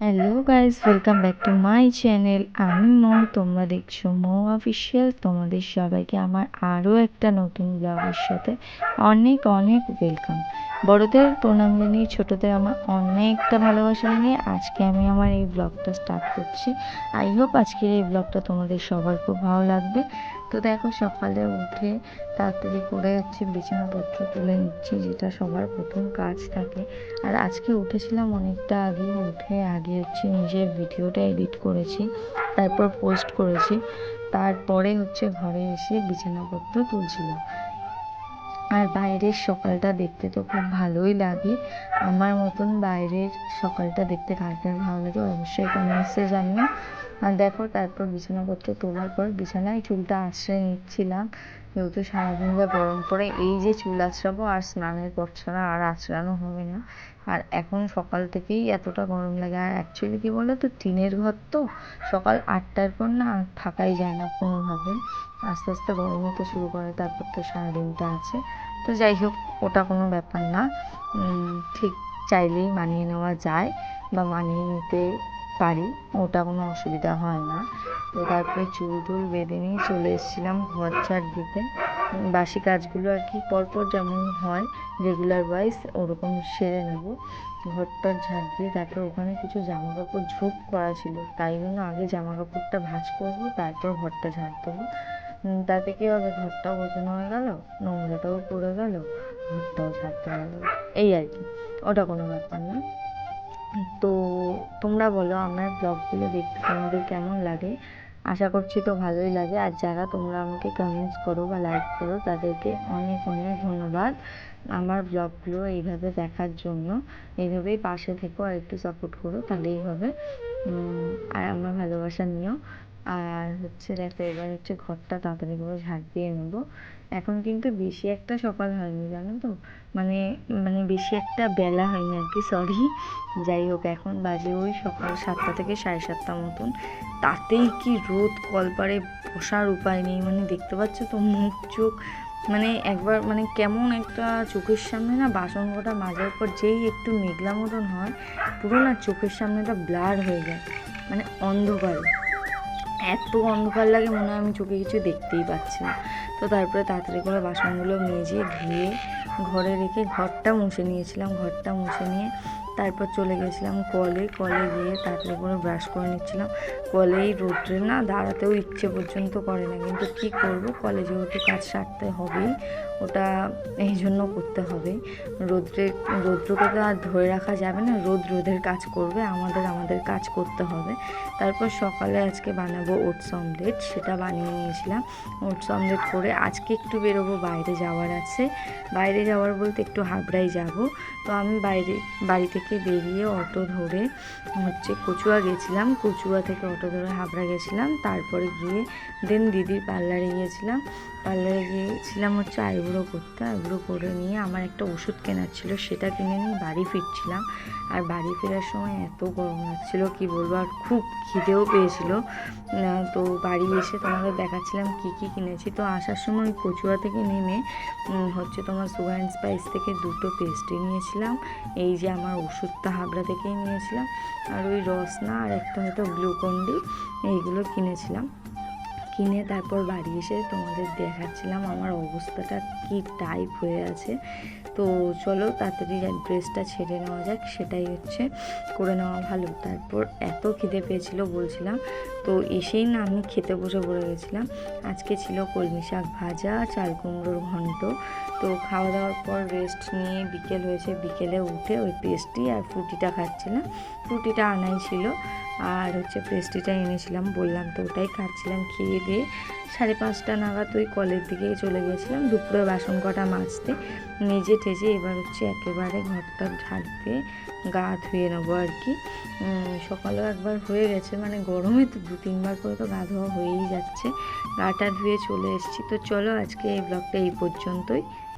Hello guys welcome back to my channel আমি মৌ, তোমরা দেখছ মৌ অফিসিয়াল তোমাদের সবাইকে আমার আরও একটা নতুন ব্লগের সাথে অনেক অনেক ওয়েলকাম বড়দের প্রণাম জানিয়ে ছোটোদের আমার অনেকটা ভালোবাসা নিয়ে আজকে আমি আমার এই ব্লগটা স্টার্ট করছি। আই হোপ আজকের এই ব্লগটা তোমাদের সবার খুব ভালো লাগবে। তো দেখো, সকালে উঠে তাড়াতাড়ি করে যাচ্ছি বিছানাপত্র তুলে নিচ্ছি, যেটা সবার প্রথম কাজ থাকে। আর আজকে উঠেছিলাম অনেকটা আগে, উঠে আগে হচ্ছে নিজের ভিডিওটা এডিট করেছি, তারপর পোস্ট করেছি। তারপরে হচ্ছে ঘরে এসে বিছানাপত্র তুলছিলাম। আর বাইরের সকালটা দেখতে তো খুব ভালোই লাগে। আমার মতন বাইরের সকালটা দেখতে কার কার ভালো লাগে অবশ্যই কমেন্টসে জানিও। আর দেখো, তারপর বিছানাপত্র তোলার পর বিছানায় চুলটা আশ্রয় নিচ্ছিলাম। যেহেতু সারাদিন যা গরম পড়ে, এই যে চুল আঁচড়াবো আর স্নানের পর ছাড়া আর আঁচড়ানো হবে না। আর এখন সকাল থেকেই এতটা গরম লাগে। আর অ্যাকচুয়ালি কী বলো তো টিনের ঘর তো সকাল আটটার পর না আর থাকাই যায় না কোনোভাবে। আস্তে আস্তে গরম হতে শুরু করে, তারপর তো সারাদিনটা আছে। তো যাই হোক, ওটা কোনো ব্যাপার না। ঠিক চাইলেই মানিয়ে নেওয়া যায় বা মানিয়ে নিতে পারি, ওটা কোনো অসুবিধা হয় না। তো তারপরে চুল টুল বেঁধে নিয়ে চলে এসেছিলাম ঘর ঝাড় দিতে। বাসি কাজগুলো আর কি পরপর যেমন হয় রেগুলার ওয়াইজ ওরকম সেরে নেব। ঘরটা ঝাড় দিয়ে তারপর ওখানে কিছু জামা কাপড় ঝোপ করা ছিল। তাই জন্য আগে জামা কাপড়টা ভাঁজ করব, তারপর ঘরটা ঝাড় দেবো। তাতে কী হবে? ঘরটাও গোছানো হয়ে গেল, নোংরাটাও পড়ে গেল, ঘরটাও ঝাড়তে গেল। এই আর কি, ওটা কোনো ব্যাপার না। তো তোমরা বলো আমার ব্লগগুলো দেখতে তোমাদের কেমন লাগে? আশা করছি তো ভালোই লাগে। আর যারা তোমরা আমাকে কমেন্টস করো বা লাইক করো, তাদেরকে অনেক অনেক ধন্যবাদ আমার ব্লগগুলো এইভাবে দেখার জন্য। এইভাবেই পাশে থেকো আর একটু সাপোর্ট করো তাহলেই হবে আর আমার ভালোবাসা নিও। আর হচ্ছে দেখো, এবার হচ্ছে ঘরটা তাড়াতাড়ি করে ঝাড় দিয়ে নেব। এখন কিন্তু বেশি একটা সকাল হয়নি, জানো তো? মানে মানে বেশি একটা বেলা হয়নি আর কি সরি যাই হোক, এখন বাজে ওই সকাল সাতটা থেকে সাড়ে সাতটা মতন। তাতেই কি রোদ, কলপারে বসার উপায় নেই মানে দেখতে পাচ্ছ তো মুখ, চোখ। মানে একবার মানে কেমন একটা চোখের সামনে না বাসন কটা মাজার পর যেই একটু মেঘলা মতন হয়, পুরো না চোখের সামনেটা ব্লার হয়ে যায় মানে অন্ধকারে। এত অন্ধকার লাগে, মনে হয় আমি চোখে কিছু দেখতেই পাচ্ছি না। তো তারপরে তাড়াতাড়ি করে বাসনগুলো মেজে ধুয়ে ঘরে রেখে ঘরটা মুছে নিয়েছিলাম। ঘরটা মুছে নিয়ে তারপর চলে গেছিলাম কলে কলে গিয়ে তারপরে করে ব্রাশ করে নিচ্ছিলাম। কলেই রোদ্রে, না দাঁড়াতেও ইচ্ছে পর্যন্ত করে না, কিন্তু কি করব? কলে যেহেতু কাজ সারতে হবেই, ওটা এই জন্য করতে হবে। রোদ্রে, রৌদ্রকে তো আর ধরে রাখা যাবে না, রোদ রোদের কাজ করবে, আমাদের আমাদের কাজ করতে হবে। তারপর সকালে আজকে বানাবো ওটস অমলেট সেটা বানিয়ে নিয়েছিলাম। ওটস অমলেট করে আজকে একটু বেরোবো, বাইরে যাওয়ার আছে। বাইরে যাওয়ার বলতে একটু হাবড়াই যাব। তো আমি বাইরে বাড়ি থেকে বেরিয়ে অটো ধরে হচ্ছে কচুয়া গেছিলাম। কচুয়া থেকে অটো ধরে হাবড়া গেছিলাম। তারপরে গিয়ে দেন দিদির পার্লারে গিয়েছিলাম। পার্লারে গিয়েছিলাম হচ্ছে আইব্রো করতে। আইব্রো করে নিয়ে আমার একটা ওষুধ কেনার ছিল। সেটা কিনে নিয়ে বাড়ি ফিরছিলাম। আর বাড়ি ফেরার সময় এত গরম লাগছিল, কি বলব? আর খুব খিদেও পেয়েছিল। তো বাড়ি এসে তোমাদের দেখাচ্ছিলাম কি কি কিনেছি। তো আসার সময় কচুয়া থেকে নেমে হচ্ছে তোমার সুগার অ্যান্ড স্পাইস থেকে দুটো পেস্ট্রি নিয়েছিলাম। এই যে আমার ওষুধটা হাবড়া থেকেই নিয়েছিলাম। আর ওই রসনা আর একটা হয়তো গ্লুকন্ডি এইগুলো কিনেছিলাম। কিনে তারপর বাড়ি এসে তোমাদের দেখাচ্ছিলাম আমার অবস্থাটা কি টাইপ হয়ে আছে। তো চলো তাড়াতাড়ি ড্রেসটা ছেড়ে নেওয়া যাক, সেটাই হচ্ছে করে নেওয়া ভালো। তারপর এত খিদে পেয়েছিল বলছিলাম, তো এসেই না আমি খেতে বসে পড়ে গেছিলাম। আজকে ছিল কলমি শাক ভাজা, চাল কুমড়োর ঘন্ট। তো খাওয়া দাওয়ার পর রেস্ট নিয়ে বিকেল হয়েছে, বিকেলে উঠে ওই পেস্ট্রি আর ফ্রুটিটা খাচ্ছিলাম। ফ্রুটিটা আনাই ছিল। আর হচ্ছে পেস্ট্রিটা এনেছিলাম, বললাম তো ওটাই খাচ্ছিলাম খেয়ে দিয়ে। সাড়ে পাঁচটা নাগাদ ওই কলের দিকে চলে গেছিলাম, দুপুরে বাসন কটা মাজতে, মেজে টেজে এবার হচ্ছে একেবারে ঘরটা দিয়ে গা ধুয়ে নেব আর কি। সকালেও একবার হয়ে গেছে মানে গরমে তো দু তিনবার করে তো গা ধোয়া হয়েই যাচ্ছে। গাটা ধুয়ে চলে এসেছি, তো চলো আজকে এই ব্লগটা এই পর্যন্তই।